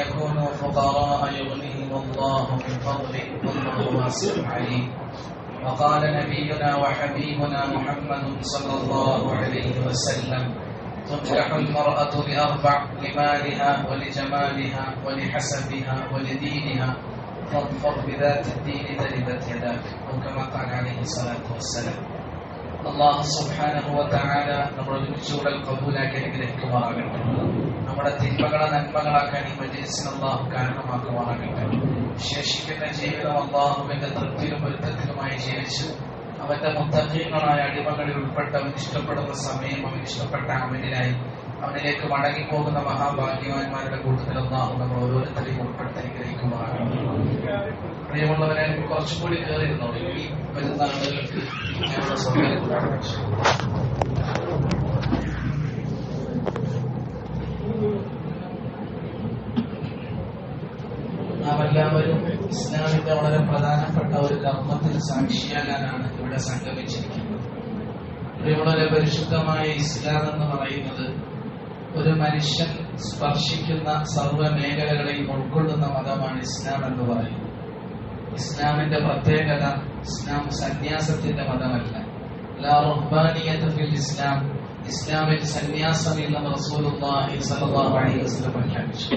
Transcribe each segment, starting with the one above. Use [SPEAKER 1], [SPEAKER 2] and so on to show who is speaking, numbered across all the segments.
[SPEAKER 1] يكونوا فقراء يغنيهم الله من فضله والله واسع عليم. وقال نبينا وحبيبنا محمد صلى الله عليه وسلم تنجح المرأة بأربع لمالها ولجمالها ولحسبها ولدينها فاظفر بذات الدين تلبت يداك. أو كما قال عليه الصلاة والسلام. الله سبحانه وتعالى نرجو القبول كلمة الكبار നമ്മുടെ തിന്മകളെ നന്മകളാക്കാൻ ഈ മജ്ലിസിന് അള്ളാഹു കാരണമാക്കുവാനായിട്ട് ശേഷിക്കുന്ന ജീവിതം അള്ളാഹുവിന്റെ തൃപ്തിയിലും പൊരുത്തത്തിലുമായി ജീവിച്ച്. അവന്റെ മുത്തഹീങ്ങളായ അടിമകളിൽ ഉൾപ്പെട്ട് അവൻ ഇഷ്ടപ്പെടുന്ന സമയം അവൻ ഇഷ്ടപ്പെട്ട അമലിനായി അവനിലേക്ക് മടങ്ങിപ്പോകുന്ന മഹാഭാഗ്യവാന്മാരുടെ കൂട്ടത്തിൽ അള്ളാഹു നമ്മൾ ഓരോരുത്തരെയും ഉൾപ്പെടുത്തി പ്രിയമുള്ളവരെ കുറച്ചുകൂടി കയറിയിരുന്നോളൂ. ഈ വരുന്ന ആളുകൾക്ക് ഞങ്ങളുടെ സൗകര്യം എല്ലാവരും ഇസ്ലാമിന്റെ വളരെ പ്രധാനപ്പെട്ട ഒരു ധർമ്മത്തിന് സാക്ഷിയാകാനാണ് ഇവിടെ സംഗമിച്ചിരിക്കുന്നത്. വളരെ പരിശുദ്ധമായ ഇസ്ലാം എന്ന് പറയുന്നത് ഒരു മനുഷ്യൻ സ്പർശിക്കുന്ന സർവ മേഖലകളെയും ഉൾക്കൊള്ളുന്ന മതമാണ് ഇസ്ലാം എന്ന് പറയുന്നത്. ഇസ്ലാമിന്റെ പ്രത്യേകത ഇസ്ലാം സന്യാസത്തിന്റെ മതമല്ല. ഇസ്ലാം. ഇസ്ലാമിൽ സന്യാസമില്ലെന്ന് പ്രഖ്യാപിച്ചു.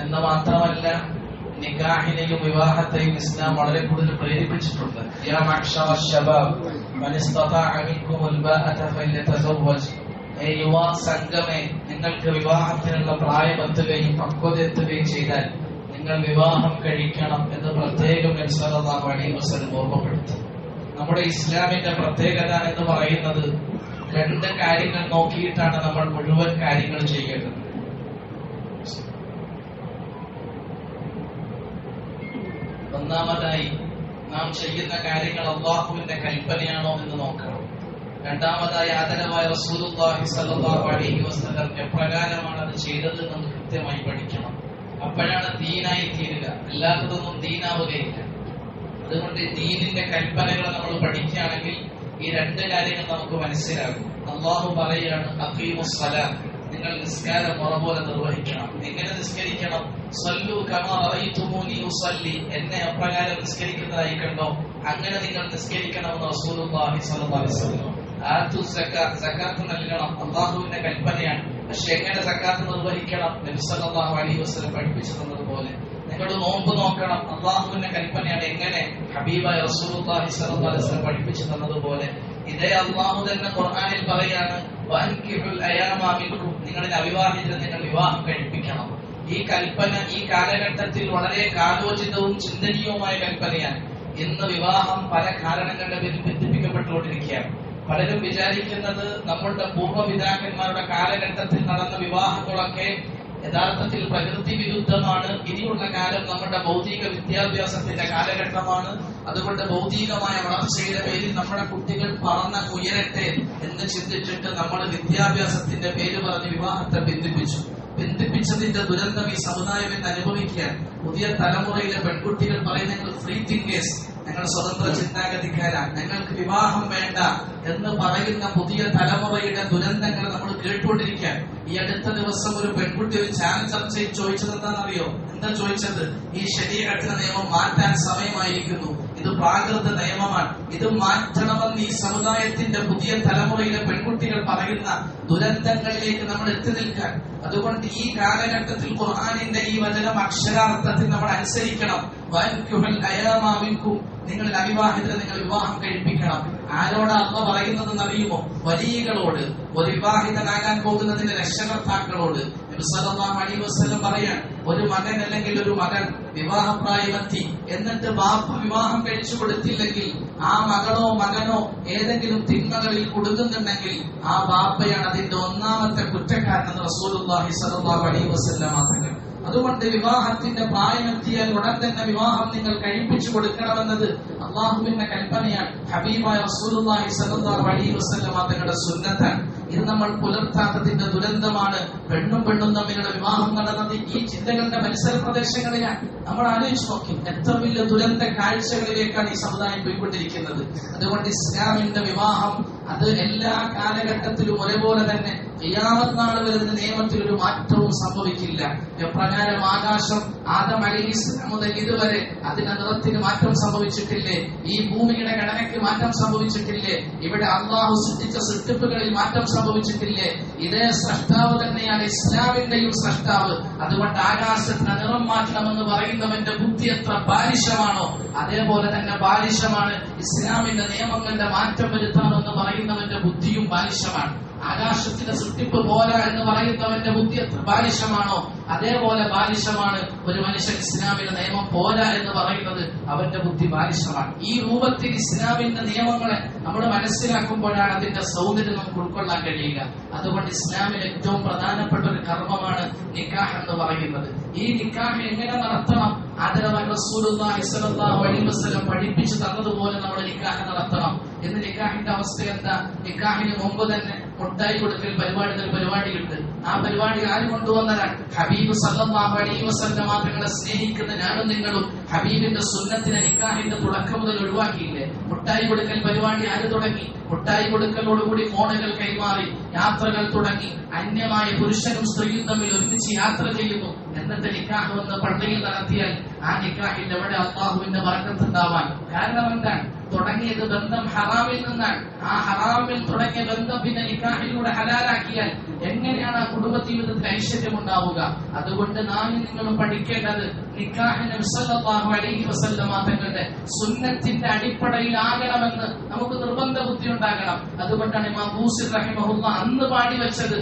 [SPEAKER 1] എന്ന് മാത്രമല്ല നിക്കാഹിനെയും വിവാഹത്തെയും ഇസ്ലാം വളരെ കൂടുതൽ പ്രേരിപ്പിച്ചിട്ടുണ്ട്. സംഘമേ നിങ്ങൾക്ക് വിവാഹത്തിനുള്ള പ്രായമെത്തുകയും പക്വത എത്തുകയും ചെയ്താൽ നിങ്ങൾ വിവാഹം കഴിക്കണം എന്ന് പ്രത്യേകം വസല്ലം ഓർമ്മപ്പെടുത്തി. നമ്മുടെ ഇസ്ലാമിന്റെ പ്രത്യേകത എന്ന് പറയുന്നത് രണ്ട് കാര്യങ്ങൾ നോക്കിയിട്ടാണ് നമ്മൾ മുഴുവൻ കാര്യങ്ങൾ ചെയ്യേണ്ടത്. ഒന്നാമതായി നാം ചെയ്യുന്ന കാര്യങ്ങൾ അള്ളാഹുവിന്റെ കൽപ്പനയാണോ എന്ന് നോക്കണം. രണ്ടാമതായി ആദരവായ റസൂലുള്ളാഹി സല്ലല്ലാഹു അലൈഹി വസല്ലം എപ്രകാരമാണ് അത് ചെയ്തത് എന്ന് കൃത്യമായി പഠിക്കണം. അപ്പോഴാണ് ദീനായി തീരുക. അല്ലാത്തതൊന്നും ദീനാവുകയില്ല. അതുകൊണ്ട് ദീനിന്റെ കൽപ്പനകൾ നമ്മൾ പഠിക്കുകയാണെങ്കിൽ ഈ രണ്ട് കാര്യങ്ങൾ നമുക്ക് മനസ്സിലാകും. അള്ളാഹു പറയാണ് അഖീമുസ്സലാം നിങ്ങൾ നിസ്കാരം പോലെ നിർവഹിക്കണം. എങ്ങനെ നിസ്കരിക്കണം? സല്ലു കമാ റഅയ്തുമൂനി ഉസല്ലി. എന്നെ അപ്രകാരം നിസ്കരിക്കുന്നതായി കണ്ടോ? അങ്ങനെ നിങ്ങൾ നിസ്കരിക്കണമെന്ന് റസൂലുള്ളാഹി സ്വല്ലല്ലാഹി അലൈഹി വസല്ലം സക്കാത്ത് സക്കാത്ത് നൽകണം. അള്ളാഹുവിന്റെ കൽപ്പനയാണ്. പക്ഷെ എങ്ങനെ സക്കാത്ത് നിർവഹിക്കണം? നബി സല്ലല്ലാഹു അലൈഹി വസല്ലം പഠിപ്പിച്ചു തന്നതുപോലെ. നിങ്ങൾ നോമ്പ് നോക്കണം. അള്ളാഹുവിന്റെ കൽപ്പനയാണ് എങ്ങനെ ഹബീബായ റസൂലുള്ളാഹി സ്വല്ലല്ലാഹി അലൈഹി വസല്ലം പഠിപ്പിച്ചു തന്നതുപോലെ. ഇതേ അള്ളാഹു തന്നെ ഖുർആനിൽ പറയാണ് നിങ്ങളിൽ അവിവാഹിതരെ നിങ്ങൾ വിവാഹം കഴിപ്പിക്കണം. ഈ കൽപ്പന ഈ കാലഘട്ടത്തിൽ വളരെ കാലോചിതവും ചിന്തനീയവുമായ കൽപ്പനയാണ്. ഇന്ന് വിവാഹം പല കാരണങ്ങളുടെ പേരിൽ ബന്ധിപ്പിക്കപ്പെട്ടുകൊണ്ടിരിക്കുകയാണ്. പലരും വിചാരിക്കുന്നത് നമ്മളുടെ പൂർവപിതാക്കന്മാരുടെ കാലഘട്ടത്തിൽ നടന്ന വിവാഹങ്ങളൊക്കെ യഥാർത്ഥത്തിൽ പ്രകൃതി വിരുദ്ധമാണ്. ഇനിയുള്ള കാലം നമ്മുടെ ഭൗതിക വിദ്യാഭ്യാസത്തിന്റെ കാലഘട്ടമാണ്. അതുകൊണ്ട് ഭൗതികമായ വളർച്ചയുടെ പേരിൽ നമ്മുടെ കുട്ടികൾ പറന്ന ഉയരട്ടെ എന്ന് ചിന്തിച്ചിട്ട് നമ്മൾ വിദ്യാഭ്യാസത്തിന്റെ പേര് പറഞ്ഞ് വിവാഹത്തെ ബന്ധിപ്പിച്ചു. ബന്ധിപ്പിച്ചതിന്റെ ദുരന്തം ഈ സമുദായം ഇന്ന് അനുഭവിക്കാൻ പുതിയ തലമുറയിലെ പെൺകുട്ടികൾ പറയുന്ന ഫ്രീ തിങ്കേഴ്സ് ഞങ്ങൾ സ്വതന്ത്ര ചിന്താഗതിക്കാരാണ് ഞങ്ങൾക്ക് വിവാഹം വേണ്ട എന്ന് പറയുന്ന പുതിയ തലമുറയുടെ ദുരന്തങ്ങൾ നമ്മൾ കേട്ടുകൊണ്ടിരിക്കാൻ. ഈ അടുത്ത ദിവസം ഒരു പെൺകുട്ടി ഒരു ചാനൽ ചർച്ചയിൽ ചോദിച്ചത് എന്താണെന്നറിയോ എന്താ ചോദിച്ചത്? ഈ ശരീരത്തിന് നിയമം മാറ്റാൻ സമയമായിരിക്കുന്നു. ഇത് പ്രാകൃത നിയമമാണ്. ഇത് മാറ്റണമെന്ന് ഈ സമുദായത്തിന്റെ പുതിയ തലമുറയിലെ പെൺകുട്ടികൾ പറയുന്ന ദുരന്തങ്ങളിലേക്ക് നമ്മൾ എത്തി നിൽക്കാൻ. അതുകൊണ്ട് ഈ കാലഘട്ടത്തിൽ ഖുർആാനിന്റെ ഈ വചനം അക്ഷരാർത്ഥത്തിൽ നമ്മൾ അനുസരിക്കണം. നിങ്ങളിൽ അവിവാഹിതരെ നിങ്ങൾ വിവാഹം കഴിപ്പിക്കണം. ആരോടാ അമ്മ പറയുന്നതെന്ന് അറിയുമോ വലിയകളോട്. ഒരു വിവാഹിതനാകാൻ പോകുന്നതിന്റെ രക്ഷകർത്താക്കളോട് സല്ലല്ലാഹു പറയാൻ ഒരു മകൻ അല്ലെങ്കിൽ ഒരു മകൻ വിവാഹപ്രായമെത്തി എന്നിട്ട് ബാപ്പ വിവാഹം കഴിച്ചു കൊടുത്തില്ലെങ്കിൽ ആ മകളോ മകനോ ഏതെങ്കിലും തിന്മകളിൽ കുടുങ്ങുന്നുണ്ടെങ്കിൽ ആ ബാപ്പയാണ് അതിന്റെ ഒന്നാമത്തെ കുറ്റക്കാരനെന്ന് റസൂലുള്ളാഹി സ്വല്ലല്ലാഹു അലൈഹി വസല്ലം തങ്ങൾ അതുകൊണ്ട് വിവാഹത്തിന്റെ പ്രായമെത്തിയാൽ ഉടൻ തന്നെ വിവാഹം നിങ്ങൾ കഴിപ്പിച്ചു കൊടുക്കണമെന്നത് അള്ളാഹുവിന്റെ കൽപ്പനയാണ്. ഹബീബായ റസൂലുള്ളാഹി സ്വല്ലല്ലാഹു അലൈഹി വസല്ലം തങ്ങളുടെ സുന്നത്താണ്. ഇത് നമ്മൾ പുലർത്താത്തതിന്റെ ദുരന്തമാണ്. പെണ്ണും പെണ്ണും തമ്മിലുള്ള വിവാഹം നടന്നത് ഈ ചിന്തകളുടെ മത്സര പ്രദേശങ്ങളിലാണ് നമ്മൾ ആലോചിച്ച് നോക്കി എത്ര വലിയ ദുരന്ത കാഴ്ചകളിലേക്കാണ് ഈ സമുദായം പോയിക്കൊണ്ടിരിക്കുന്നത്. അതുകൊണ്ട് ഇസ്ലാമിന്റെ വിവാഹം അത് എല്ലാ കാലഘട്ടത്തിലും ഒരേപോലെ തന്നെ നാൾ വരുന്ന നിയമത്തിൽ ഒരു മാറ്റവും സംഭവിക്കില്ല. എപ്രകാരം ആകാശം ആദം അലൈഹി ഇസ്ലാം മുതൽ ഇതുവരെ അതിന്റെ നിറത്തിന് മാറ്റം സംഭവിച്ചിട്ടില്ലേ? ഈ ഭൂമിയുടെ ഘടനയ്ക്ക് മാറ്റം സംഭവിച്ചിട്ടില്ലേ? ഇവിടെ അള്ളാഹു സൃഷ്ടിച്ച സൃഷ്ടിപ്പുകളിൽ മാറ്റം സംഭവിച്ചിട്ടില്ലേ? ഇതേ സൃഷ്ടാവ് തന്നെയാണ് ഇസ്ലാമിന്റെയും സൃഷ്ടാവ്. അതുകൊണ്ട് ആകാശത്തിന് നിറം മാറ്റണമെന്ന് പറയുന്നവന്റെ ബുദ്ധി എത്ര ബാലിശമാണോ അതേപോലെ തന്നെ ബാലിശമാണ്. ഇസ്ലാമിന്റെ നിയമങ്ങളുടെ മാറ്റം വരുത്തണമെന്ന് പറയുന്നവന്റെ ബുദ്ധിയും ബാലിശമാണ്. ആകാശത്തിന്റെ സൃഷ്ടിപ്പ് പോലെ എന്ന് പറയുന്നവന്റെ ബുദ്ധി എത്ര ബാലിശമാണോ അതേപോലെ ബാലിശമാണ് ഒരു മനുഷ്യൻ ഇസ്ലാമിന്റെ നിയമം പോരാ എന്ന് പറയുന്നത് അവന്റെ ബുദ്ധി ബാലിശമാണ്. ഈ രൂപത്തിൽ ഇസ്ലാമിന്റെ നിയമങ്ങളെ നമ്മൾ മനസ്സിലാക്കുമ്പോഴാണ് അതിന്റെ സൗന്ദര്യം നമുക്ക് ഉൾക്കൊള്ളാൻ കഴിയുക. അതുകൊണ്ട് ഇസ്ലാമിൽ ഏറ്റവും പ്രധാനപ്പെട്ട ഒരു കർമ്മമാണ് നിക്കാഹ് എന്ന് പറയുന്നത്. ഈ നിക്കാഹ് എങ്ങനെ നടത്തണം? അലൈഹി വസല്ലം പഠിപ്പിച്ചു തന്നതുപോലെ നമ്മൾ നിക്കാഹ് നടത്തണം. എന്ന് നിക്കാഹിന്റെ അവസ്ഥ എന്താ? നിക്കാഹിന് മുമ്പ് തന്നെ മുട്ടായി കൊടുക്കൽ പരിപാടി ഒരു പരിപാടിയുണ്ട്. ആ പരിപാടി ആര് കൊണ്ടുവന്നതാണ് ഹബീബ് സല്ലല്ലാഹു അലൈഹി വസല്ലം മാത്രങ്ങളെ സ്നേഹിക്കുന്ന ഞാനും നിങ്ങളും ഹബീബിന്റെ സുന്നത്തിനെ നിക്കാഹിന്റെ തുടക്കം മുതൽ ഒഴിവാക്കിയില്ലേ? മുട്ടായി കൊടുക്കൽ പരിപാടി ആര് തുടങ്ങി? മുട്ടായി കൊടുക്കലോടുകൂടി ഫോണുകൾ കൈമാറി യാത്രകൾ തുടങ്ങി. അന്യമായ പുരുഷനും സ്ത്രീയും തമ്മിൽ ഒരുമിച്ച് യാത്ര ചെയ്യുന്നു. എന്നിട്ട് നിക്കാഹ് വന്ന് പള്ളിയിൽ നടത്തിയാൽ ആ നിക്കാഹിൽ എവിടെ അള്ളാഹുവിന്റെ വർക്കത്തുണ്ടാവാൻ കാരണം എന്താണ്? തുടങ്ങിയത് ബന്ധം ഹറാമിൽ നിന്നാണ്. ആ ഹറാമിൽ തുടങ്ങിയ ബന്ധം പിന്നെ നിക്കാഹിലൂടെ ഹലാലാക്കിയാൽ എങ്ങനെയാണ് ആ കുടുംബ ജീവിതത്തിന് ഐശ്വര്യം ഉണ്ടാവുക അതുകൊണ്ട് നാം നിങ്ങൾ പഠിക്കേണ്ടത് തങ്ങളുടെ സുന്നത്തിന്റെ അടിപ്പടയിലാകണമെന്ന് നമുക്ക് നിർബന്ധ ബുദ്ധി ഉണ്ടാകണം. അതുകൊണ്ടാണ് ഇമാം ബൂസിർ റഹിമഹുല്ല അന്ന് പാടി വെച്ചത്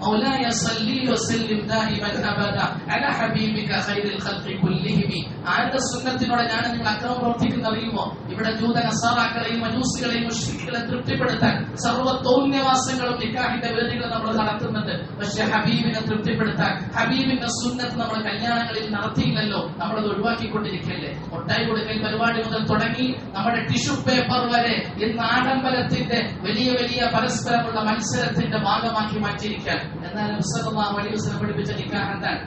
[SPEAKER 1] മൗലായ സല്ലി വസല്ലിം ദാഇമൻ അബദ അല ഹബീബിക ഖൈറുൽ ഖൽഖി ഇലൈഹിമി ആരുടെ സുന്നത്തിനോടെ ഞാൻ നിങ്ങൾ അക്രമം പ്രവർത്തിക്കുന്നവയുമോ? ഇവിടെ ജൂത നസാറാക്കളെയും മജൂസുകളെയും മുഷ്രിക്കുകളെ തൃപ്തിപ്പെടുത്താൻ സർവതോന്യവാസങ്ങളും നിക്കാഹിന്റെ വേദികൾ നമ്മൾ നടത്തുന്നുണ്ട്. പക്ഷെ ഹബീബിനെ തൃപ്തിപ്പെടുത്താൻ ഹബീബിന്റെ സുന്നത്ത് നമ്മൾ കല്യാണങ്ങളിൽ നടത്തിയില്ലല്ലോ നമ്മളത് ഒഴിവാക്കിക്കൊണ്ടിരിക്കല്ലേ ഒട്ടായി കൊടുക്കൽ പരിപാടി മുതൽ തുടങ്ങി നമ്മുടെ ടിഷ്യൂ പേപ്പർ വരെ ഇന്ന് ആഡംബരത്തിന്റെ വലിയ വലിയ പരസ്പരമുള്ള മത്സരത്തിന്റെ ഭാഗമാക്കി മാറ്റിയിരിക്കാൻ എന്നാൽ പഠിപ്പിച്ച നിക്കാഹ് എന്താണ്?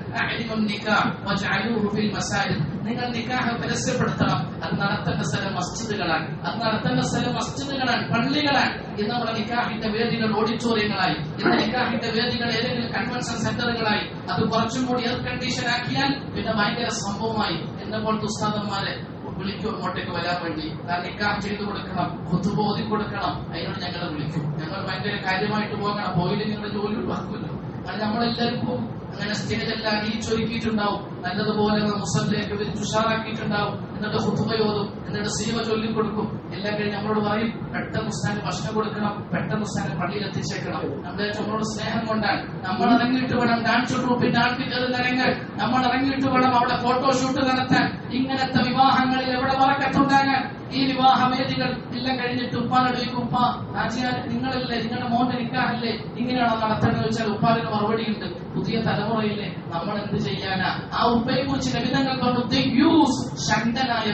[SPEAKER 1] മസാജിദ് നിങ്ങൾ നിക്കാഹ് പരസ്യപ്പെടുത്തണം. അത് നടത്തേണ്ട സ്ഥലം മസ്ജിദുകളാണ്. അത് നടത്തേണ്ട സ്ഥലം മസ്ജിദുകളാണ് പള്ളികളാണ്. ഇന്ന് നമ്മുടെ നിക്കാഹിന്റെ വേദികൾ ഓഡിറ്റോറിയങ്ങളായി. ഇന്ന് നിക്കാഹിന്റെ വേദികൾ ഏതെങ്കിലും കൺവെൻഷൻ സെന്ററുകളായി അത് കുറച്ചും കൂടി എയർ കണ്ടീഷൻ ആക്കിയാൽ പിന്നെ ഭയങ്കര സംഭവമായി. എന്നെ പോലത്തെ ഉസ്താദന്മാരെ വിളിക്കും അങ്ങോട്ടേക്ക് വരാൻ വേണ്ടി. താൻ നിക്കാഹ് ചെയ്തു കൊടുക്കണം ബുദ്ധുബോധി കൊടുക്കണം. അതിനോട് ഞങ്ങളെ വിളിക്കും. ഞങ്ങൾ ഭയങ്കര കാര്യമായിട്ട് പോകണം. പോയില്ല നിങ്ങളുടെ ജോലി ഉണ്ടാക്കുമല്ലോ അത് നമ്മളെല്ലാവർക്കും അങ്ങനെ സ്റ്റേജ് എല്ലാം അണിയിച്ചൊരുക്കിയിട്ടുണ്ടാവും നല്ലതുപോലെ മുസലിലേക്ക് വിരിച്ച് ഉഷാറാക്കിയിട്ടുണ്ടാവും എന്നിട്ട് ഹുത്തുബയോതും എന്നിട്ട് സീമ ചൊല്ലിക്കൊടുക്കും. എല്ലാം കഴിഞ്ഞ് നമ്മളോട് പറയും പെട്ടെന്ന് ഉസ്താന് ഭക്ഷണം കൊടുക്കണം പെട്ടെന്ന് ഉസ്താനെ പള്ളിയിൽ എത്തിച്ചേക്കണം. നമ്മുടെ നമ്മളോട് സ്നേഹം കൊണ്ടാണ്. നമ്മൾ ഇറങ്ങിയിട്ട് വേണം ഡാൻസ് ട്രൂപ്പിന്റെ ഡാൻസ് കയറുന്നിറങ്ങാൻ നമ്മൾ ഇറങ്ങിയിട്ട് വേണം അവിടെ ഫോട്ടോഷൂട്ട് നടത്താൻ. ഇങ്ങനത്തെ വിവാഹങ്ങളിൽ എവിടെ വറക്കത്തുണ്ടാകാൻ? ഈ വിവാഹവേദികൾ എല്ലാം കഴിഞ്ഞിട്ട് ഉപ്പാനോട് ഉപ്പ ആചാര്യ നിങ്ങളല്ലേ നിങ്ങളുടെ മോന്റെ നിൽക്കാനല്ലേ ഇങ്ങനെയാണോ നടത്തേണ്ടത്? വെച്ചാൽ ഉപ്പാലിന് മറുപടിയുണ്ട് പുതിയ തലമുറയില്ലേ നമ്മൾ എന്ത് ചെയ്യാനാ? ആ ഉപ്പയെ കുറിച്ച് ലഭിതങ്ങൾ പറഞ്ഞു യൂസ്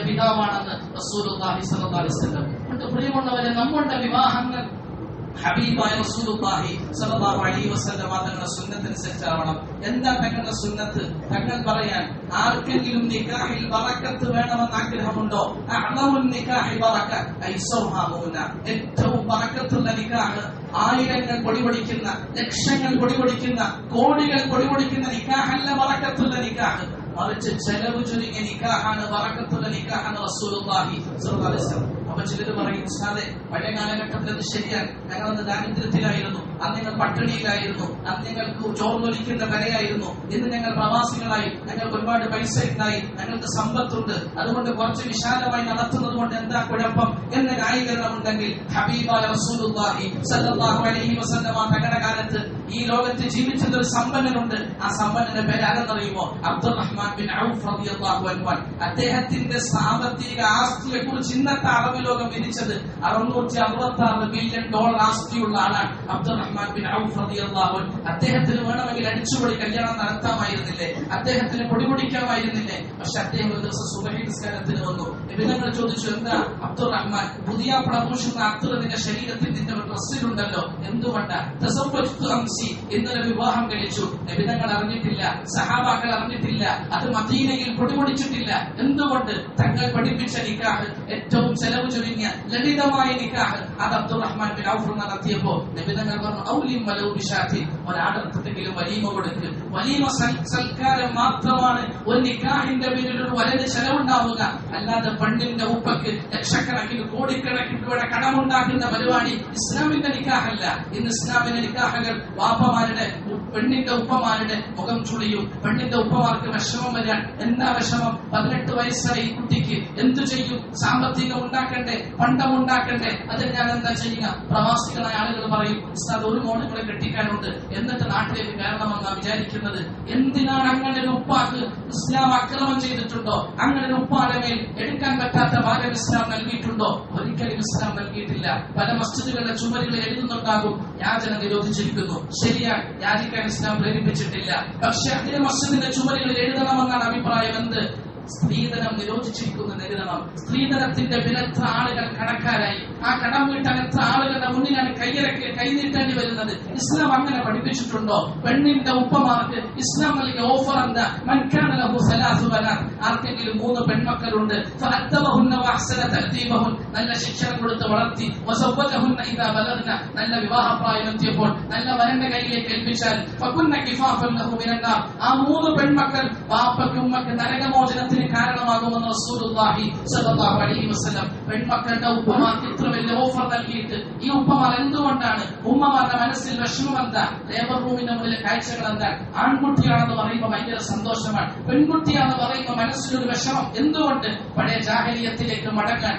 [SPEAKER 1] പിതാവാണെന്ന് എന്നിട്ട് പ്രിയമുള്ളവരെ നമ്മളുടെ വിവാഹങ്ങൾ ഹബീബായ റസൂലുള്ളാഹി സ്വല്ലല്ലാഹു അലൈഹി വസല്ലം തങ്ങളുടെ സുന്നത്തനുസരിച്ചാവണം. എന്താ തങ്ങളുടെ സുന്നത്ത്? തങ്ങൾ പറയാൻ ആർക്കെങ്കിലും നിക്കാഹിൽ ബറക്കത്ത് വേണമെന്ന് ആഗ്രഹമുണ്ടോ? അഅ്ലമുൻ നിക്കാഹി ബറക ഐസൗഹാ മൂന ഏറ്റവും ബറക്കത്തുള്ള നിക്കാഹ് ആയിരങ്ങൾ കൊടിപൊടിക്കുന്ന ലക്ഷങ്ങൾ കൊടിപൊടിക്കുന്ന കോടികൾ കൊടിപൊടിക്കുന്ന നിക്കാഹല്ല ബറക്കത്തുള്ള നിക്കാഹ്. മറിച്ച് ചെലവ് ചുരുങ്ങിയ നിക്കാഹാണ് ബറക്കത്തുള്ള നിക്കാഹാണ് റസൂലുള്ളാഹി സ്വല്ലല്ലാഹു അലൈഹി വസല്ലം. അപ്പൊ ചിലര് പറയും ഉസ്താദെ പഴയ കാലഘട്ടത്തിൽ അത് ശരിയാണ്. ഞങ്ങൾ അന്ന് ദാരിദ്ര്യത്തിലായിരുന്നു. അന്ന് ഞങ്ങൾ പട്ടിണിയിലായിരുന്നു. അന്ന് ഞങ്ങൾക്ക് ചോർന്നൊലിക്കുന്ന കരയായിരുന്നു ഇന്ന് ഞങ്ങൾ പ്രവാസികളായി. ഞങ്ങൾക്ക് ഒരുപാട് പൈസ ഉണ്ടായി. ഞങ്ങൾക്ക് സമ്പത്തുണ്ട്. അതുകൊണ്ട് കുറച്ച് വിശാലമായി നടത്തുന്നത് കൊണ്ട് എന്താ കുഴപ്പം? എന്ന ന്യായീകരണം ഉണ്ടെങ്കിൽ റസൂലുള്ളാഹി അലൈഹി വസല്ലമ തങ്ങളുടെ കാലത്ത് ഈ ലോകത്ത് ജീവിച്ചത് ഒരു സമ്പന്നനുണ്ട്. ആ സമ്പന്നന്റെ പേര് ആരെന്നറിയുമോ? അബ്ദുറഹ്മാൻ ബിൻ ഔഫ് റളിയല്ലാഹു അൻഹു അദ്ദേഹത്തിന്റെ സാമ്പത്തിക ആസ്തിയെ കുറിച്ച് ഇന്നത്തെ അറബ് ലോകം വിധിച്ചത് അറുന്നൂറ്റി അറുപത്തി ആറ് ബില്യൺ ഡോളർ ആസ്തിയുള്ള ആളാണ് അബ്ദുറഹ്മാൻ ബിൻ ഔഫ് അദ്ദേഹത്തിന് വേണമെങ്കിൽ അടിച്ചുപൊളി കല്യാണം നടത്താമായിരുന്നില്ലേ? അദ്ദേഹത്തിന് പൊടിപൊടിക്കാമായിരുന്നില്ലേ? പക്ഷെ അദ്ദേഹം ഒരു ദിവസം സുബഹി നിസ്കാരത്തിന് വന്നു. നിബിധങ്ങൾ ചോദിച്ചു എന്താ അബ്ദുറഹ്മാൻ പുതിയ പ്രമോഷൻ നിന്റെ ശരീരത്തിൽ നിന്റെ ഒരു ഡ്രസ്സിലുണ്ടല്ലോ എന്തുകൊണ്ട്? ഇന്നലെ വിവാഹം കഴിച്ചു. നിബിധങ്ങൾ അറിഞ്ഞിട്ടില്ല സഹാബാക്കൾ അറിഞ്ഞിട്ടില്ല അത് മദീനയിൽ പൊടിപൊടിച്ചിട്ടില്ല. എന്തുകൊണ്ട്? തങ്ങൾ പഠിപ്പിച്ച നിക്കാഹ് ഏറ്റവും ചെലവ്
[SPEAKER 2] ചുരുങ്ങിയ ലളിതമായ നിക്കാഹ് അത് അബ്ദുറഹ്മാൻ ബിൻ ഔഫ് നടത്തിയപ്പോ നബിതങ്ങൾ പറഞ്ഞു ഔലിം വലൗ ബിശാത്തി ഒരാടത്തെങ്കിലും വലീമ കൊടുക്ക്. വലീമ സൽ- സൽക്കാരം മാത്രമാണ്. ഒരു നിക്കാഹിന്റെ പേരിൽ ഒരു വലത് ചെലവുണ്ടാവുക. അല്ലാതെ പെണ്ണിന്റെ ഉപ്പക്ക് ലക്ഷക്കണക്കിന് കോടിക്കണക്കിന് രൂപയുടെ കടമുണ്ടാക്കുന്ന പരിപാടി ഇസ്ലാമിന്റെ നിക്കാഹല്ല. ഇന്ന് ഇസ്ലാമിന്റെ നിക്കാഹുകൾ വാപ്പമാരുടെ പെണ്ണിന്റെ ഉപ്പമാരുടെ മുഖം ചുളിയും പെണ്ണിന്റെ ഉപ്പമാർക്ക് വിഷമം വരാൻ എന്താ വിഷമം? പതിനെട്ട് വയസ്സായി കുട്ടിക്ക് എന്തു ചെയ്യും? സാമ്പത്തികം ഉണ്ടാക്കണ്ടേ? പണ്ടം ഉണ്ടാക്കണ്ടേ? അതിന് ഞാൻ എന്താ ചെയ്യുക? പ്രവാസികളായ ആളുകൾ പറയും ഉസ്താദ് ഒരു മോണുകളെ കെട്ടിക്കാനുണ്ട്. എന്നിട്ട് നാട്ടിലേക്ക് കയറണമെന്നാ വിചാരിക്കുന്നത്. എന്തിനാണ് അങ്ങനെ ഒരു ഉപ്പാക്ക് ഇസ്ലാം അക്രമം ചെയ്തിട്ടുണ്ടോ? അങ്ങനെ ഒരു ഉപ്പാടെ മേൽ എടുക്കാൻ പറ്റാത്ത ഭാഗം ഇസ്ലാം നൽകിയിട്ടുണ്ടോ? ഒരിക്കലും ഇസ്ലാം നൽകിയിട്ടില്ല. പല മസ്ജിദുകളുടെ ചുമരുകളിൽ എഴുതുന്നുണ്ടാകും. യാചന നിരോധിച്ചിരിക്കുന്നു ശരിയാണ് യാചിക്കാൻ ഇസ്ലാം പ്രേരിപ്പിച്ചിട്ടില്ല. പക്ഷെ അതേ മസ്ജിദിന്റെ ചുമരുകളിൽ എഴുതണമെന്നാണ് അഭിപ്രായം എന്ത്? സ്ത്രീധനം നിരോധിച്ചിരിക്കുന്ന എഴുതണം. സ്ത്രീധനത്തിന്റെ വിരത്ത ആളുകൾ കടക്കാരായി. ആ കടം വീട്ടാൻ കൈയിറക്കി കൈനീട്ടേണ്ടി വരുന്നത് ഇസ്ലാം അങ്ങനെ പഠിപ്പിച്ചിട്ടുണ്ടോ പെണ്ണിന്റെ ഉപ്പമാർക്ക് ഇസ്ലാം നൽകിയ ഓഫർ എന്താ മൻകാന ലഹു സലാസു ബനാത്ത്. ആർക്കെങ്കിലും മൂന്ന് പെൺമക്കളുണ്ട്. നല്ല ശിക്ഷണം കൊടുത്ത് വളർത്തി. നല്ല വിവാഹപ്രായം എത്തിയപ്പോൾ നല്ല വരന്റെ കയ്യിലേക്ക് ഏൽപ്പിച്ചാൽ. ആ മൂന്ന് പെൺമക്കൾ വാപ്പയ്ക്ക് ഉമ്മക്ക് നരകമോചനത്തിന് കാരണമാകുമെന്ന് റസൂലുള്ളാഹി സ്വല്ലല്ലാഹു അലൈഹി വസല്ലം പെൺമക്കളുടെ ഉപ്പമാർക്ക് ഇത്ര വലിയ ഓഫർ നൽകിയിട്ട് ഈ ഉപ്പമാർ എന്തുകൊണ്ടാണ് ഉമ്മമാരുടെ മനസ്സിൽ വിഷമം എന്താ? ലേബർ റൂമിന്റെ മുന്നിലെ കാഴ്ചകൾ എന്താ? ആൺകുട്ടിയാണെന്ന് പറയുമ്പോൾ ഭയങ്കര സന്തോഷമാണ്. പെൺകുട്ടിയാണെന്ന് പറയുമ്പോൾ മനസ്സിലൊരു വിഷമം. എന്തുകൊണ്ട്? പഴയ ജാഹലിയത്തിലേക്ക് മടങ്ങാൻ.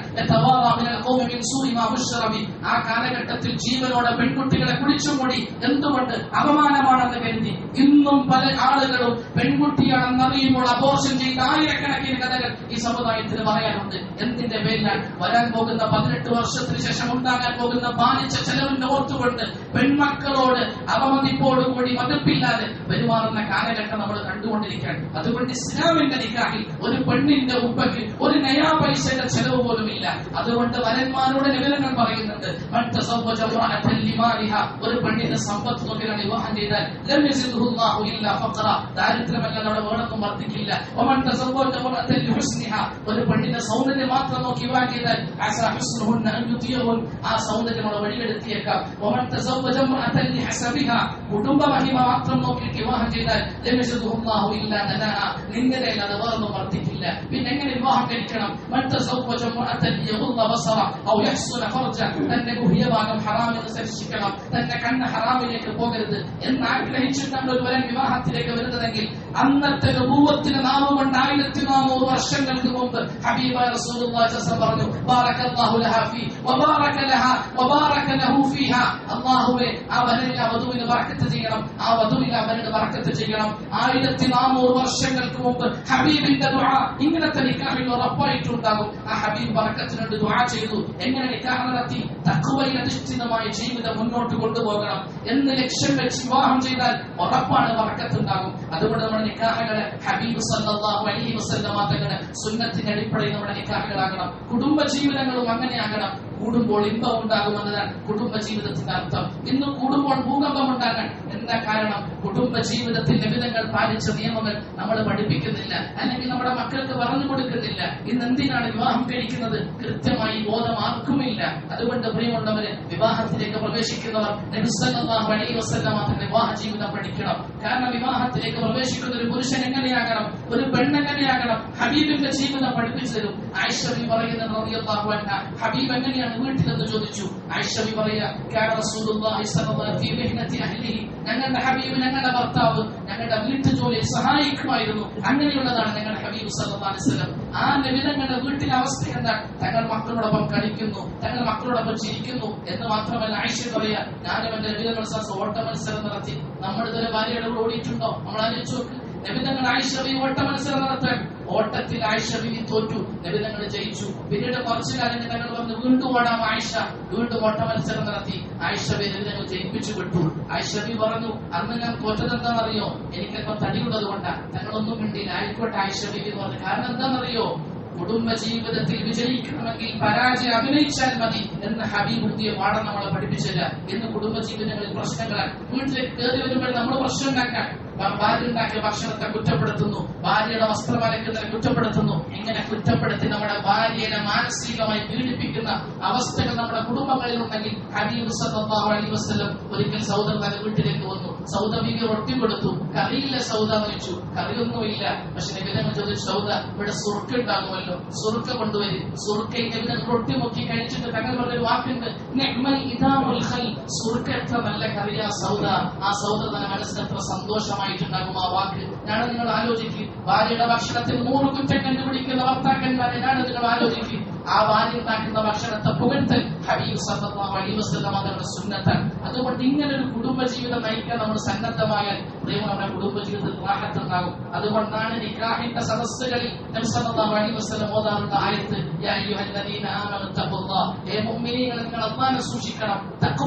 [SPEAKER 2] ആ കാലഘട്ടത്തിൽ ജീവനോടെ പെൺകുട്ടികളെ കുടിച്ചുമൂടി എന്തുകൊണ്ട്? അപമാനമാണെന്ന് കരുതി. ഇന്നും പല ആളുകളും പെൺകുട്ടിയാണെന്ന് അറിയുമ്പോൾ അബോർഷൻ ചെയ്ത ആയിരക്കണക്കിന് കഥകൾ ഈ സമുദായത്തിന് പറയാനുണ്ട് എന്തിന്റെ പേരിലാണ് വരാൻ പോകുന്ന പതിനെട്ട് വർഷത്തിന് ശേഷം ഉണ്ടാകാൻ പോകുന്ന ബാലിച്ച ചെലവിന്റെ ഓർത്തുകൊണ്ട് പെൺമക്കളോട് അവമതിപ്പോടുകൂടി മതിപ്പില്ലാതെ പെരുമാറുന്ന കാലഘട്ടം നമ്മൾ കണ്ടുകൊണ്ടിരിക്കുകയാണ്. അതുകൊണ്ട് ഇസ്ലാമിന്റെ നിക്കാഹിൽ ഒരു പെണ്ണിന്റെ ഉപ്പയ്ക്ക് ഒരു നയാ പൈസയുടെ ചെലവ് ഇല്ല. അതുകൊണ്ട് വരന്മാരുടെ നിബന്ധനകൾ പറയുന്നുണ്ട് ഒരു പെണ്ണിന്റെ സമ്പത്ത് നോക്കിയാണ് വിവാഹം ചെയ്താൽ. ലം നമ്മുടെ വേണമെന്നും വർദ്ധിക്കില്ല. ഒരു പെണ്ണിന്റെ സൗന്ദര്യം മാത്രം നോക്കി വിവാഹം ചെയ്താൽ. ആ സൗന്ദര്യം അവിടെ വഴികെടുത്തിയേക്കാം. ومن تزوج امرأة لحسبها ಕುಟುಂಬ ಮಹಿಮ ಮಾತ್ರ ನೋಡ್ಲಿಕ್ಕೆ ವಿವಾಹ ಜೈದ ಜಮಿಸುದು ಹುಲ್ಲಾಹು ಇಲ್ಲ ದನ ನಿನ್ನೆಲ್ಲ ನವರನ್ನು ಮರ್ತಿಕ್ಕಿಲ್ಲ വർദ്ധിക്കില്ല പിന്നെ എങ്ങനെ വിവാഹം കഴിക്കണം മൻ തസവ്വജ ഇംറഅത്തൻ യഗുദ്ദ ബസറ ഔ യഹ്സുന ഫർജ തന്റെ ഗുഹ്യ ഭാഗം ഹറാമിന് ദർശിക്കണം തന്റെ കണ്ണ് ഹറാമിലേക്ക് പോകരുത് എന്ന് ആഗ്രഹിച്ചിട്ടാണ് ഒരു വരൻ വിവാഹത്തിലേക്ക് വരുന്നതെങ്കിൽ അന്നത്തെ രൂപത്തിന് നാമം കൊണ്ട് ആയിരത്തി നാനൂറ് വർഷങ്ങൾക്ക് മുമ്പ് ഹബീബായ റസൂലുള്ളാഹി സ്വല്ലല്ലാഹു അലൈഹി വസല്ലം പറഞ്ഞു ബാറക്കല്ലാഹു ലഹാ ഫീ വബാറക ലഹാ വബാറക ലഹു ഫീഹാ അല്ലാഹുവേ ആ വരനിൽ ആ വധുവിന് ബറക്കത്ത് ചെയ്യണം ആ വധുവിൽ ആ വരന് ബറക്കത്ത് ചെയ്യണം ആയിരത്തി നാനൂറ് വർഷങ്ങൾക്ക് മുമ്പ് ഹബീബിന്റെ ദുആ ഇങ്ങനത്തെ നിക്കാഹിൽ ഉറപ്പായിട്ടുണ്ടാകും. ആ ഹബീബ് ബറക്കത്തിനുണ്ട് ദുആ ചെയ്തു. എങ്ങനെ നിക്കാഹ് നടത്തി? തക്കുവയിൽ അധിഷ്ഠിതമായ ജീവിതം മുന്നോട്ട് കൊണ്ടുപോകണം എന്ന് ലക്ഷ്യം വെച്ച് വിവാഹം ചെയ്താൽ ഉറപ്പാണ് ബറക്കത്തുണ്ടാകും അതുകൊണ്ട് നമ്മുടെ നിക്കാഹുകളെ ഹബീബ് സല്ലല്ലാഹു അലൈഹി വസല്ലമ തങ്ങളുടെ സുന്നത്തിന്റെ അടിപ്പടയിൽ നമ്മുടെ നിക്കാഹകളാകണം. കുടുംബ ജീവിതങ്ങളും അങ്ങനെയാകണം. കൂടുമ്പോൾ ഇമ്പം ഉണ്ടാകുമെന്നതാണ് കുടുംബ ജീവിതത്തിന്റെ അർത്ഥം. ഇന്ന് കൂടുമ്പോൾ ഭൂകമ്പം ഉണ്ടാകാൻ എന്താ കാരണം? കുടുംബ ജീവിതത്തിന്റെ വിധങ്ങൾ പാലിച്ച നിയമങ്ങൾ നമ്മൾ പഠിപ്പിക്കുന്നില്ല. അല്ലെങ്കിൽ നമ്മുടെ മക്കൾക്ക് പറഞ്ഞു കൊടുക്കുന്നില്ല. ഇന്ന് എന്തിനാണ് വിവാഹം കഴിക്കുന്നത്? കൃത്യമായി ബോധമാർക്കുമില്ല അതുകൊണ്ട് പ്രിയമുള്ളവര് വിവാഹത്തിലേക്ക് പ്രവേശിക്കുന്നവർ വഴി മാത്രം വസല്ലമ തന്റെ വിവാഹ ജീവിതം പഠിക്കണം. കാരണം വിവാഹത്തിലേക്ക് പ്രവേശിക്കുന്ന ഒരു പുരുഷൻ എങ്ങനെയാകണം? ഒരു പെണ്ണെങ്ങനെയാകണം ഹബീബിന്റെ ജീവിതം പഠിപ്പിച്ചു തരും. പറയുന്നത് അൻഹ ഹബീബ് എങ്ങനെയാണ് വീട്ടിലെന്ന് ചോദിച്ചു. ആയിഷബി പറയാ ഞങ്ങളുടെ ഹബീബ് ഞങ്ങളുടെ ഭർത്താവ് ഞങ്ങളുടെ വീട്ടു ജോലിയിൽ സഹായിക്കുമായിരുന്നു. അങ്ങനെയുള്ളതാണ് ഞങ്ങളുടെ ഹബീബ് വസല്ലം. ആ നബിതങ്ങളുടെ വീട്ടിലെ അവസ്ഥ എന്താണ് തങ്ങൾ മക്കളോടൊപ്പം കളിക്കുന്നു തങ്ങൾ മക്കളോടൊപ്പം ചിരിക്കുന്നു എന്ന് മാത്രമല്ല ആയിഷ പറയാ ഞാനും എന്റെ നബിതങ്ങൾ സഹ ഓട്ട മത്സരം നടത്തി. നമ്മൾ ഇതുവരെ ഭാര്യയുടെ കൂടെ ഓടിയിട്ടുണ്ടോ? നമ്മൾ ആലോചിച്ച് നബിതങ്ങൾ ആയിഷബി ഓട്ട മത്സരം നടത്താൻ. ഓട്ടത്തിൽ ആയിഷബിനി തോറ്റു. നബിതങ്ങൾ ജയിച്ചു. പിന്നീട് കുറച്ചു കാലം തങ്ങൾ വന്ന് വീണ്ടും ഓടാം ആയിഷ. വീണ്ടും ഓട്ട മത്സരം നടത്തി. ആയിഷബി നബിതങ്ങൾ ജയിപ്പിച്ചു വിട്ടു. ആയിഷബി പറഞ്ഞു അന്ന് ഞാൻ തോറ്റത് എന്താണെന്നറിയോ എനിക്കല്പം തടിയുള്ളത് കൊണ്ടാ. തങ്ങളൊന്നും മിണ്ടിയില്ല. ആയിക്കോട്ടെ ആയിഷബി പറഞ്ഞു. കാരണം എന്താണെന്നറിയോ? കുടുംബ ജീവിതത്തിൽ വിജയിക്കണമെങ്കിൽ പരാജയം അഭിനയിച്ചാൽ മതി എന്ന ഹബീബ് ഉദ്യ പാഠം നമ്മളെ പഠിപ്പിച്ചില്ല ഇന്ന് കുടുംബ ജീവിതങ്ങളിൽ പ്രശ്നങ്ങളാണ് വീട്ടിലേക്ക് കയറി വരുമ്പോൾ നമ്മൾ പ്രശ്നം ഉണ്ടാക്കാൻ ഭ- ഭാര്യ ഉണ്ടാക്കിയ ഭക്ഷണത്തെ കുറ്റപ്പെടുത്തുന്നു. ഭാര്യയുടെ വസ്ത്രം അലക്കുന്നതിനെ കുറ്റപ്പെടുത്തുന്നു. ഇങ്ങനെ കുറ്റപ്പെടുത്തി നമ്മുടെ ഭാര്യയെ മാനസികമായി പീഡിപ്പിക്കുന്ന അവസ്ഥകൾ നമ്മുടെ കുടുംബങ്ങളിൽ ഉണ്ടെങ്കിൽ ഹബീബ് സല്ലല്ലാഹു അലൈഹി വസല്ലം ഒരിക്കൽ സൗദർ തന്റെ വീട്ടിലേക്ക് വന്നു. സൗദ ബീവി റൊട്ടി കൊടുത്തു കറിയില്ല സൗദ എന്ന് ചോദിച്ചു കറിയൊന്നുമില്ല. പക്ഷെ നിബിധങ്ങൾ ചോദിച്ചു സൗദ ഇവിടെ സുറുക്ക ഉണ്ടാകുമല്ലോ. സുറുക്ക കൊണ്ടുവരും. സുറുക്കയിൽ നിബിധങ്ങൾ റൊട്ടി മുക്കി കഴിച്ചിട്ട് തങ്ങൾ പറഞ്ഞൊരു വാക്കുണ്ട്. സുറുക്ക എത്ര നല്ല കറിയാ സൗദ. ആ സൗദ തന്നെ മനസ്സിന് എത്ര സന്തോഷമായിട്ടുണ്ടാകും ആ വാക്ക്. ഞാൻ നിങ്ങൾ ആലോചിക്കും. ഭാര്യയുടെ ഭക്ഷണത്തിൽ നൂറ് കുറ്റം കണ്ടുപിടിക്കുന്ന ഭർത്താക്കന്മാരെ ഞാൻ നിങ്ങൾ ആലോചിക്കും. ആ ഭാര്യ ഉണ്ടാക്കുന്ന ഭക്ഷണത്തെ പുകഴ്ത്തൽ. സുന്നത്താണ് അതുകൊണ്ട് ഇങ്ങനെ ഒരു കുടുംബജീവിതം നയിക്കാൻ നമ്മൾ സന്നദ്ധമായാൽ ദൈവം നമ്മുടെ കുടുംബജീവിതത്തിൽ റാഹത്തുണ്ടാകും. അതുകൊണ്ടാണ് നിക്കാഹിന്റെ സദസ്സുകളിൽ നബി സല്ലല്ലാഹു അലൈഹി ആയത്ത്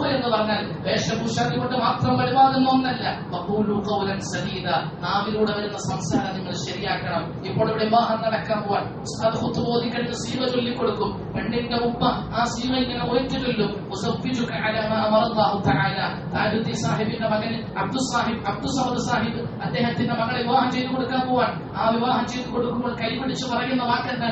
[SPEAKER 2] എന്ന് പറഞ്ഞാൽ മാത്രം വഖൂലു ഖൗലൻ സദീദ. വരുന്ന ശരിയാക്കണം. ഇപ്പോൾ ഇവിടെ വിവാഹം നടക്കാൻ പോവാൻ. ഉസ്താദ് സീവ ചൊല്ലിക്കൊടുക്കും. പെണ്ണിന്റെ ഉപ്പ ആ സീവ ഇങ്ങനെ തആല താജുദ്ദീൻ സാഹിബിന്റെ മകൻ അബ്ദുൽ സാഹിബ് അബ്ദുൽ സമദ് സാഹിബ് അദ്ദേഹത്തിന്റെ മകളെ വിവാഹം ചെയ്തു കൊടുക്കാൻ പോവാൻ ആ വിവാഹം ചെയ്തു കൊടുക്കുമ്പോൾ കൈപിടിച്ച് പറയുന്ന വാക്കെന്താ?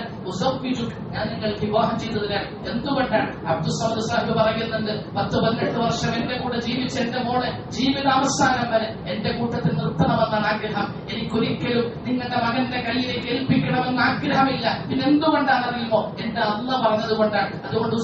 [SPEAKER 2] ഞാൻ നിങ്ങൾ വിവാഹം ചെയ്തതിന് എന്തുകൊണ്ടാണ്? അബ്ദുൽ സമദ് സാഹിബ് പറയുന്നുണ്ട് പത്ത് പതിനെട്ട് വർഷം എന്റെ കൂടെ ജീവിച്ച എന്റെ മോളെ ജീവിതാവസാനം വരെ എന്റെ കൂട്ടത്തിൽ നിർത്തണമെന്നാണ് ആഗ്രഹം. എനിക്കൊരിക്കലും നിങ്ങളുടെ മകന്റെ കയ്യിലേക്ക് ഏൽപ്പിക്കണമെന്ന് ആഗ്രഹമില്ല. പിന്നെ എന്തുകൊണ്ടാണ് അറിയുമോ? എന്റെ അല്ല പറഞ്ഞത് കൊണ്ടാണ് അതുകൊണ്ട്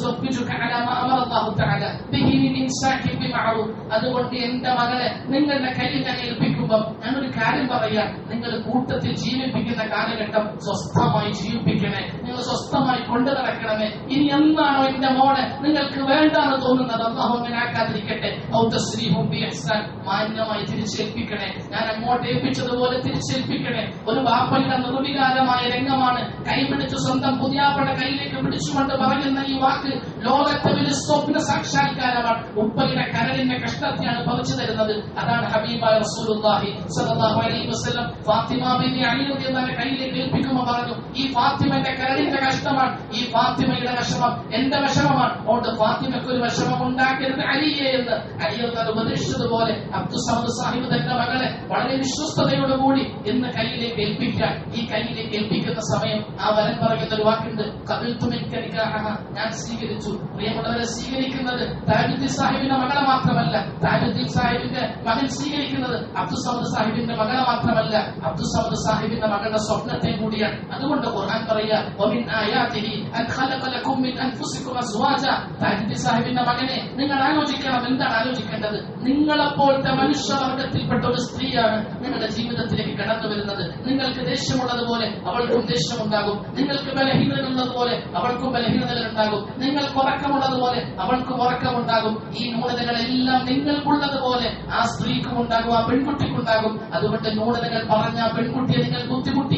[SPEAKER 2] അതുകൊണ്ട് എന്റെ മകളെ നിങ്ങളുടെ കയ്യിൽ ഞാൻ ഏൽപ്പിക്കുമ്പോൾ ഞാനൊരു കാര്യം പറയാം. നിങ്ങൾ കൂട്ടത്തിൽ ജീവിപ്പിക്കുന്ന കാലഘട്ടം സ്വസ്ഥമായി ജീവിപ്പിക്കണേ സ്വസ്ഥമായി കൊണ്ടു നടക്കണമേ. ഇനി എന്നാണോ എന്റെ മോളെ നിങ്ങൾക്ക് വേണ്ടാന്ന് തോന്നുന്നത് അള്ളാഹു അങ്ങനെ ആക്കാതിരിക്കട്ടെ. ഔ തസ്രീഹും ബി ഇഹ്സാൻ മാന്യമായി തിരിച്ചേൽപ്പിക്കണേ. ഞാൻ അങ്ങോട്ട് ഏൽപ്പിച്ചതുപോലെ തിരിച്ചേൽപ്പിക്കണേ. ഒരു വാപ്പയുടെ നിർവികാരമായ രംഗമാണ്. കൈപിടിച്ച് സ്വന്തം പുതിയാപ്പട കയ്യിലേക്ക് പിടിച്ചുകൊണ്ട് പറയുന്ന ഈ വാക്ക് ലോകത്തെ ഒരു സ്വപ്ന സാക്ഷാത്കാരമാണ്. ഉപ്പയുടെ കരലിന്റെ കഷ്ടത്തെയാണ് പറിച്ചു തരുന്നത്. അതാണ് ഹബീബായ റസൂലുള്ളാഹി സല്ലല്ലാഹു അലൈഹി വസല്ലം ഫാത്തിമ ബിൻ അലി റളിയല്ലാഹു കയ്യിലേക്ക് ഏൽപ്പിക്കുമ്പോൾ പറഞ്ഞു ഈ ഫാത്തിമന്റെ കരളിന്റെ കഷ്ടമാണ് ഈ ഫാത്തിമയുടെ വിഷമം എന്റെ വിഷമമാണ്. അതുകൊണ്ട് ഫാത്തിമയ്ക്ക് ഒരു വിഷമം ഉണ്ടാക്കരുത് അലിയെ എന്ന്. അലി എന്നാൽ ഉപദേശിച്ചതുപോലെ അബ്ദുസമദ് സാഹിബ് തന്റെ മകളെ വളരെ വിശ്വസ്തയോടുകൂടി എന്ന് കയ്യിലേക്ക് ഏൽപ്പിക്കാൻ ഈ കയ്യിലേക്ക് ഏൽപ്പിക്കുന്ന സമയം ആ വരൻ പറയുന്ന ഒരു വാക്കുണ്ട്. കവിൽത്തുമിക്കരിക്കാഹ ഞാൻ സ്വീകരിച്ചു. പ്രിയമുള്ളവരെ സ്വീകരിക്കുന്നത് താജുദ്ദീൻ സാഹിബിന്റെ മകളെ മാത്രമല്ല. താജുദ്ദീൻ സാഹിബിന്റെ മകൻ സ്വീകരിക്കുന്നത് അബ്ദുസമദ് സാഹിബിന്റെ മകളെ മാത്രമല്ല. അബ്ദുസമദ് സാഹിബിന്റെ മകളുടെ സ്വപ്നത്തെ കൂടിയാണ്. അതുകൊണ്ട് ഖുർആൻ പറയുക "വമിൻ ആയാതിഹി അൻ ഖലഖ ലക്കും മിൻ അൻഫുസിക്കും അസ്വാജ." താജുദ്ദീൻ സാഹിബിന്റെ മകനെ നിങ്ങൾ ആലോചിക്കണം എന്താണ് ആലോചിക്കേണ്ടത്? നിങ്ങളെപ്പോലത്തെ മനുഷ്യവർഗത്തിൽപ്പെട്ട ഒരു സ്ത്രീയാണ് നിങ്ങളുടെ ജീവിതത്തിലേക്ക് കടന്നു വരുന്നത്. നിങ്ങൾക്ക് ദേഷ്യമുള്ളതുപോലെ അവൾക്കും ദേഷ്യമുണ്ടാകും. നിങ്ങൾക്ക് ബലഹീനതയുള്ളതുപോലെ അവൾക്കും ബലഹീനതകളുണ്ടാകും നിങ്ങൾക്ക് ഉറക്കമുള്ളതുപോലെ അവൾക്കും ഉറക്കമുണ്ടാകും. ഈ ന്യൂനതകളെല്ലാം നിങ്ങൾക്കുള്ളതുപോലെ ആ സ്ത്രീക്കും ഉണ്ടാകും ആ പെൺകുട്ടിക്കുണ്ടാകും അതുകൊണ്ട് ന്യൂനതകൾ പറഞ്ഞ ആ പെൺകുട്ടിയെ നിങ്ങൾ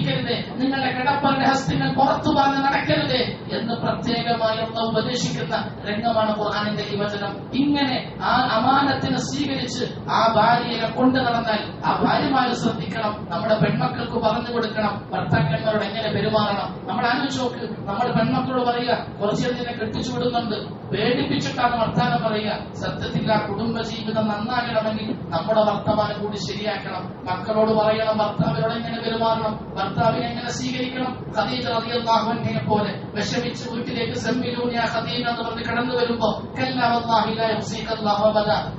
[SPEAKER 2] ബുദ്ധിമുട്ടിക്കരുതേ നിങ്ങളുടെ കിടപ്പന്റെ ഹസ്തങ്ങൾ പുറത്തു പറഞ്ഞ് നടക്കരുത് എന്ന് പ്രത്യേകമായി ഉപദേശിക്കുന്ന രംഗമാണ് ഖുർആാനിന്റെ ഈ വചനം. ഇങ്ങനെ ആ അമാനത്തിനെ സ്വീകരിച്ച് ആ ഭാര്യയെ കൊണ്ടു നടന്നാൽ ആ ഭാര്യമാര് ശ്രദ്ധിക്കണം. നമ്മുടെ പെൺമക്കൾക്ക് പറഞ്ഞു കൊടുക്കണം. ഭർത്താക്കന്മാരോട് എങ്ങനെ പെരുമാറണം? നമ്മൾ ആലോചിച്ച് നോക്ക്. നമ്മൾ പെൺമക്കളോട് പറയുക കുറച്ച് നിന്നെ കെട്ടിച്ചു വിടുന്നുണ്ട്. പേടിപ്പിച്ചിട്ടാണ് വർത്താനം പറയുക. സത്യത്തിൽ ആ കുടുംബ ജീവിതം നന്നാകണമെങ്കിൽ നമ്മുടെ വർത്തമാനം കൂടി ശരിയാക്കണം. മക്കളോട് പറയണം ഭർത്താവിനോട് എങ്ങനെ പെരുമാറണം? ഭർത്താവിനെ എങ്ങനെ സ്വീകരിക്കണം? ഖദീജ റളിയല്ലാഹു അൻഹയെ പോലെ വിഷമിച്ച് വീട്ടിലേക്ക് സെമ്മിലൂനിയ ഖദീജ എന്ന് പറഞ്ഞ് കടന്നു വരുമ്പോ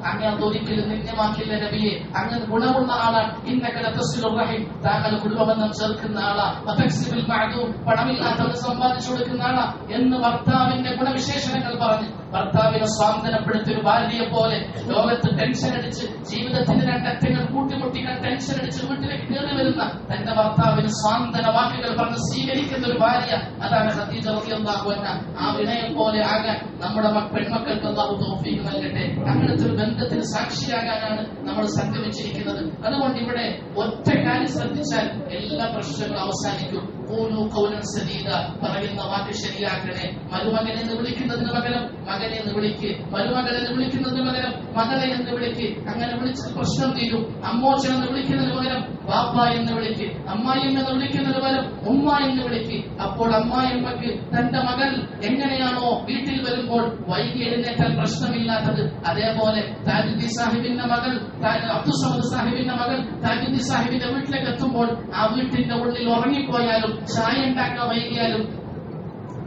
[SPEAKER 2] അങ്ങനെ ഒരിക്കലും നിന്യമാക്കില്ല നബിയെ. അങ്ങനെ ഗുണമുള്ള ആളാണ് ഇന്നക ലതസിലുർ റഹിം. താങ്കൾ കുടുംബബന്ധം ചേർക്കുന്ന ആളാ. വതക്സിബിൽ മഅദൂം. പണമില്ലാത്തവന് സമ്പാദിച്ചു കൊടുക്കുന്ന ആളാ എന്ന് ഭർത്താവിന്റെ ഗുണവിശേഷണങ്ങൾ പറഞ്ഞ് ഭർത്താവിനെ സ്വാന്തനപ്പെടുത്തി ഒരു ഭാര്യയെ പോലെ ലോകത്ത് ടെൻഷൻ അടിച്ച് ജീവിതത്തിന്റെ രണ്ടറ്റങ്ങൾ കൂട്ടിമുട്ടികൾ ടെൻഷൻ അടിച്ച് വീട്ടിലേക്ക് കയറി വരുന്ന തന്റെ ഭർത്താവിന് സ്വാന്തന വാക്കുകൾ പറഞ്ഞ് സ്വീകരിക്കുന്ന ഒരു ഭാര്യ അതാണ് റളിയല്ലാഹു അൻഹ. ആ വിനയം പോലെ ആകാൻ നമ്മുടെ മക്ക- പെൺമക്കൾക്ക് അള്ളാഹു നൽകട്ടെ. അങ്ങനത്തെ ഒരു ബന്ധത്തിന് സാക്ഷിയാകാനാണ് നമ്മൾ സംഗമിച്ചിരിക്കുന്നത്. അതുകൊണ്ട് ഇവിടെ ഒറ്റ ശ്രദ്ധിച്ചാൽ എല്ലാ പ്രശ്നങ്ങളും അവസാനിക്കും. സദീദ പറയുന്ന വാക്ക് ശരിയാക്കണേ. മരുമകൻ എന്ന് വിളിക്കുന്നതിന് പകരം മകനെ എന്ന് വിളിക്ക്. മരുമകൾ എന്ന് വിളിക്കുന്നതിന് പകരം മകളെ എന്ന് വിളിക്ക്. അങ്ങനെ വിളിച്ച പ്രശ്നം തീരും. അമ്മോച്ചൻ എന്ന് വിളിക്കുന്നതിന് പകരം വാപ്പ എന്ന് വിളിക്ക്. അമ്മായി എന്ന് വിളിക്കുന്നതിന് പകരം ഉമ്മ എന്ന് വിളിക്ക്. അപ്പോൾ അമ്മായിമ്മക്ക് തന്റെ മകൾ എങ്ങനെയാണോ വീട്ടിൽ വരുമ്പോൾ വൈകി എഴുന്നേറ്റാൽ പ്രശ്നമില്ലാത്തത്. അതേപോലെ താജുദ്ദീൻ സാഹിബിന്റെ മകൾ അബ്ദുസമദ് സാഹിബിന്റെ മകൾ താജുദ്ദീൻ സാഹിബിന്റെ വീട്ടിലേക്ക് എത്തുമ്പോൾ ആ വീട്ടിന്റെ ഉള്ളിൽ ഉറങ്ങിപ്പോയാലും Chai and Pack away.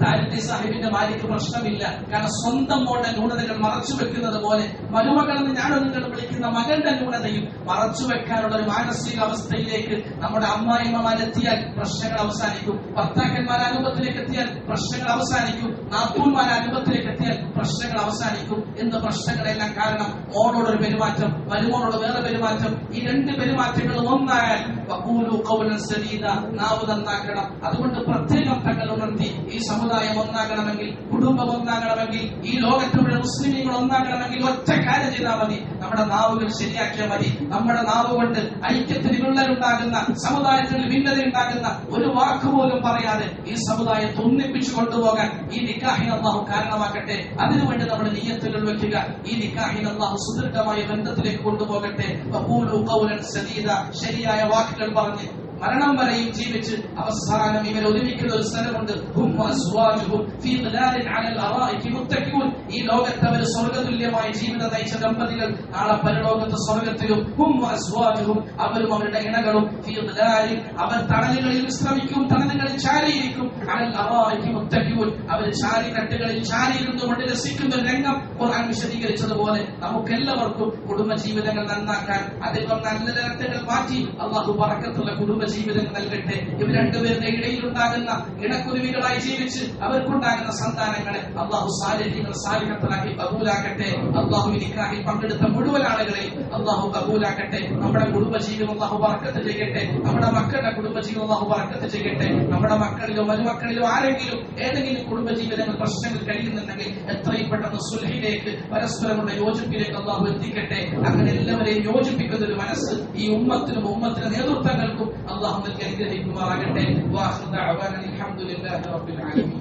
[SPEAKER 2] താരത്തെ സാഹിബിന്റെ ഭാര്യയ്ക്ക് പ്രശ്നമില്ല. കാരണം സ്വന്തം മോളുടെ ന്യൂനതകൾ മറച്ചു വെക്കുന്നത് പോലെ മരുമകളെന്ന് ഞാൻ നിങ്ങൾ വിളിക്കുന്ന മകന്റെ ന്യൂനതയും മറച്ചു വെക്കാനുള്ള ഒരു മാനസിക അവസ്ഥയിലേക്ക് നമ്മുടെ അമ്മായിമ്മമാരെത്തിയാൽ പ്രശ്നങ്ങൾ അവസാനിക്കും. ഭർത്താക്കന്മാർ അനുഭവത്തിലേക്ക് എത്തിയാൽ പ്രശ്നങ്ങൾ അവസാനിക്കും. നാത്തൂന്മാർ അനുഭവത്തിലേക്ക് എത്തിയാൽ പ്രശ്നങ്ങൾ അവസാനിക്കും എന്ന് പ്രശ്നങ്ങളെല്ലാം കാരണം മോളോടൊരു പെരുമാറ്റം മരുമോനോട് വേറെ പെരുമാറ്റം. ഈ രണ്ട് പെരുമാറ്റങ്ങളും ഒന്നായാൽ നാവ് നന്നാക്കണം. അതുകൊണ്ട് പ്രത്യേകം തങ്ങൾ ഉണർത്തി ഈ സമുദായം ഒന്നാകണമെങ്കിൽ കുടുംബം ഒന്നാകണമെങ്കിൽ ഈ ലോകത്തിലുള്ള മുസ്ലിമീങ്ങൾ ഒന്നാകണമെങ്കിൽ ഒറ്റ കാര്യം ചെയ്താൽ മതി. നമ്മുടെ നാവുകൾ ശരിയാക്കിയാൽ മതി. നമ്മുടെ നാവ് കൊണ്ട് ഐക്യത്തിന് വിള്ളലുണ്ടാകുന്ന സമുദായത്തിൽ ഭിന്നത ഉണ്ടാകുന്ന ഒരു വാക്ക് പോലും പറയാതെ ഈ സമുദായത്തെ ഒന്നിപ്പിച്ചു കൊണ്ടുപോകാൻ ഈ നിക്കാഹിൻ അള്ളാഹു കാരണമാക്കട്ടെ അതിനുവേണ്ടി നമ്മുടെ നീയത്തുകൾ വെക്കുക. ഈ നിക്കാഹിൻ അള്ളാഹു സുദീർഘമായ ബന്ധത്തിലേക്ക് കൊണ്ടുപോകട്ടെ. ശരിയായ വാക്കുകൾ പറഞ്ഞ് മരണം വരെയും ജീവിച്ച് അവസാനം ഇവർ ഒരുമിക്കുന്ന ഒരു സ്ഥലമുണ്ട്. ഈ ലോകത്ത് അവർ സ്വർഗതുല്യമായ ജീവിതം നയിച്ച ദമ്പതികൾ നാളെ പരലോകത്ത് സ്വർഗത്തിലും അവരും അവരുടെ ഇണകളും അവർ തണലുകളിൽ വിശ്രമിക്കും തണലുകളിൽ ചാരിയിരിക്കും. അവർ ചാരിക്കട്ടുകളിൽ ചാരിയിരുന്നുകൊണ്ട് രസിക്കുന്ന രംഗം ഖുർആൻ വിശദീകരിച്ചതുപോലെ നമുക്കെല്ലാവർക്കും കുടുംബ ജീവിതങ്ങൾ നന്നാക്കാൻ അതിപ്പം നല്ല രക്തങ്ങൾ മാറ്റി അള്ളാഹു പറക്കത്തുള്ള കുടുംബ ജീവിതങ്ങൾ നൽകട്ടെ. ഇവർ രണ്ടുപേരുടെ ഇടയിൽ ഉണ്ടാകുന്ന ഇണക്കുരുവികളായി ജീവിച്ച് അവർക്കുണ്ടാകുന്ന സന്താനങ്ങളെ അള്ളാഹു സാലിഹ്യങ്ങൾ സാലിഹത്തിലാക്കി കബൂലാക്കട്ടെ. അള്ളാഹു ഇനിക്കാഹി പങ്കെടുത്ത മുഴുവൻ ആളുകളെ അള്ളാഹു കബൂലാക്കട്ടെ. നമ്മുടെ കുടുംബജീവിതം അള്ളാഹു വർക്കത്ത് ചെയ്യട്ടെ. നമ്മുടെ മക്കളുടെ കുടുംബജീവിതം അള്ളാഹു വർക്കത്ത് ചെയ്യട്ടെ. നമ്മുടെ മക്കളിലോ മരുമക്കളിലോ ആരെങ്കിലും ഏതെങ്കിലും കുടുംബജീവിതങ്ങൾ പ്രശ്നങ്ങൾ കഴിയുന്നുണ്ടെങ്കിൽ എത്രയും പെട്ടെന്ന് സുൽഹിലേക്ക് പരസ്പരമുള്ള യോജിപ്പിലേക്ക് അള്ളാഹു എത്തിക്കട്ടെ. അങ്ങനെ എല്ലാവരെയും യോജിപ്പിക്കുന്ന ഒരു മനസ്സ് ഈ ഉമ്മത്തിനും ഉമ്മത്തിന്റെ നേതൃത്വങ്ങൾക്കും اللهم اجعلنا فيكم رغدا وآخر دعوانا الحمد لله رب العالمين.